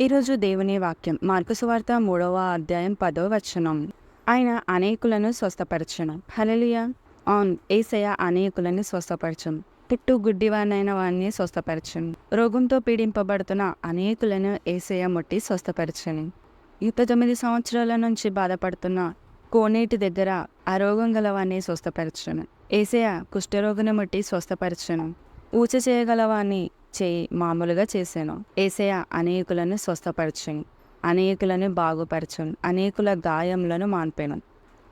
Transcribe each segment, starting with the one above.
ఈరోజు దేవుని వాక్యం మార్కుసువార్త మూడవ అధ్యాయం పదవ వచనం. ఆయన అనేకులను స్వస్థపరచను. హలలియ ఆన్ ఏసయ అనేకులను స్వస్థపరచను. పుట్టు గుడ్డివానైన వాడిని స్వస్థపరచను. రోగంతో పీడింపబడుతున్న అనేకులను ఏసయ ముట్టి స్వస్థపరచను. యుద్ధ తొమ్మిది సంవత్సరాల నుంచి బాధపడుతున్న కోనేటి దగ్గర ఆ రోగం గలవాన్ని స్వస్థపరచను. ఏసయ కుష్ఠరోగుని ముట్టి స్వస్థపరచను. ఊచ చేయగలవాన్ని చేయి మామూలుగా చేశాను. ఏసయ అనేకులను స్వస్థపరచను అనేకులను బాగుపరచను అనేకుల గాయములను మాన్పాను.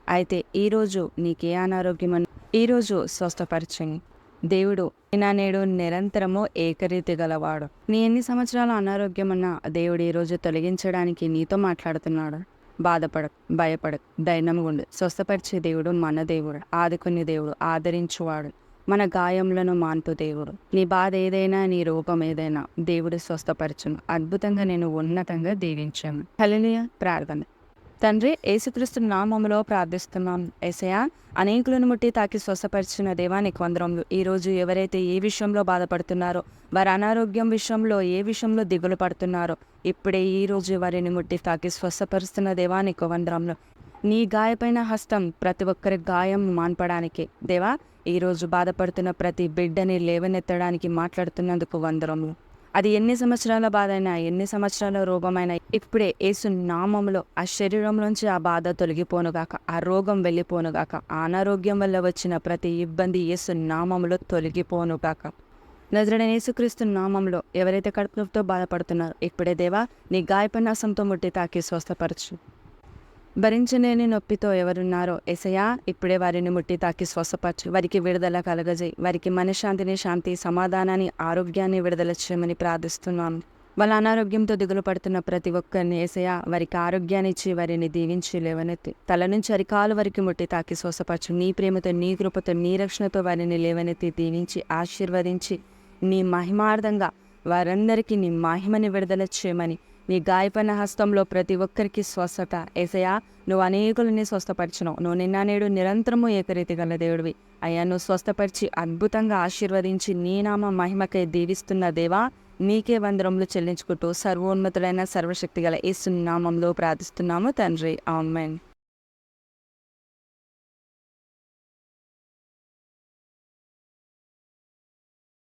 అయితే ఈరోజు నీకే అనారోగ్యమని ఈరోజు స్వస్థపరచని. దేవుడు నా నేడు నిరంతరము ఏకరీతి గలవాడు. నీ ఎన్ని సంవత్సరాల అనారోగ్యమన్నా దేవుడు ఈరోజు తొలగించడానికి నీతో మాట్లాడుతున్నాడు. బాధపడకు భయపడకు ధైర్యం ఉండు స్వస్థపరిచే దేవుడు మన దేవుడు ఆదుకునే దేవుడు ఆదరించువాడు. మన గాయములను మాన్పు దేవుడు. నీ బాధ ఏదైనా నీ రూపం ఏదైనా దేవుడు స్వస్థపరచును. అద్భుతంగా నేను ఉన్నతంగా దీవించాను. హలనీయ ప్రార్థన. తండ్రి యేసుక్రీస్తు నామములో ప్రార్థిస్తున్నాం. ఏసయా అనేకులను ముట్టి తాకి స్వస్థపరిచిన దేవానికి వందరములు ఈరోజు ఎవరైతే ఏ విషయంలో బాధపడుతున్నారో వారి అనారోగ్యం విషయంలో ఏ విషయంలో దిగులు పడుతున్నారో ఇప్పుడే ఈ రోజు వారిని ముట్టి తాకి స్వస్థపరుస్తున్న దేవానికి వందరములు నీ గాయపైన హస్తం ప్రతి ఒక్కరి గాయం మాన్పడానికి. దేవా ఈరోజు బాధపడుతున్న ప్రతి బిడ్డని లేవనెత్తడానికి మాట్లాడుతున్నందుకు వందరము. అది ఎన్ని సంవత్సరాల బాధ అయినా ఎన్ని సంవత్సరాల రోగమైనా ఇప్పుడే యేసు నామములో ఆ శరీరంలోంచి ఆ బాధ తొలగిపోనుగాక ఆ రోగం వెళ్ళిపోనుగాక ఆ అనారోగ్యం వల్ల వచ్చిన ప్రతి ఇబ్బంది యేసు నామంలో తొలగిపోనుగాక నజరడైన యేసుక్రీస్తు నామంలో ఎవరైతే కడుపుతో బాధపడుతున్నారో ఇప్పుడే దేవా నీ గాయపనాసంతో ముట్టి తాకి స్వస్థపరచు. భరించలేని నొప్పితో ఎవరున్నారో ఎసయా ఇప్పుడే వారిని ముట్టి తాకి స్వస్థపరచు. వారికి విడుదల కలగజేయి. వారికి మనశ్శాంతిని శాంతి సమాధానాన్ని ఆరోగ్యాన్ని విడుదల చేయమని ప్రార్థిస్తున్నాను వాళ్ళ అనారోగ్యంతో దిగులు పడుతున్న ప్రతి ఒక్కరిని ఏసయా వారికి ఆరోగ్యాన్ని ఇచ్చి వారిని దీవించి లేవనెత్తి. తల నుంచి అరికాలు వరకు ముట్టి తాకి స్వస్థపరచు. నీ ప్రేమతో నీ కృపతో నీ రక్షణతో వారిని లేవనెత్తి దీవించి ఆశీర్వదించి నీ మహిమార్థంగా వారందరికీ నీ మహిమని విడుదల చేయమని నీ గాయపడిన హస్తంలో ప్రతి ఒక్కరికి స్వస్థత. ఏసయా నువ్వు అనేకులని స్వస్థపరిచినావు. నువ్వు నిన్న నేడు నిరంతరము ఏకరీతి గల దేవుడివి. అయ్యా నువ్వు స్వస్థపరిచి అద్భుతంగా ఆశీర్వదించి నీ నామ మహిమకై దీవిస్తున్న దేవా నీకే వందరములు చెల్లించుకుంటూ సర్వోన్నతుడైన సర్వశక్తి గల ఈ సున్నామంలో ప్రార్థిస్తున్నాము తండ్రి. ఆమెన్.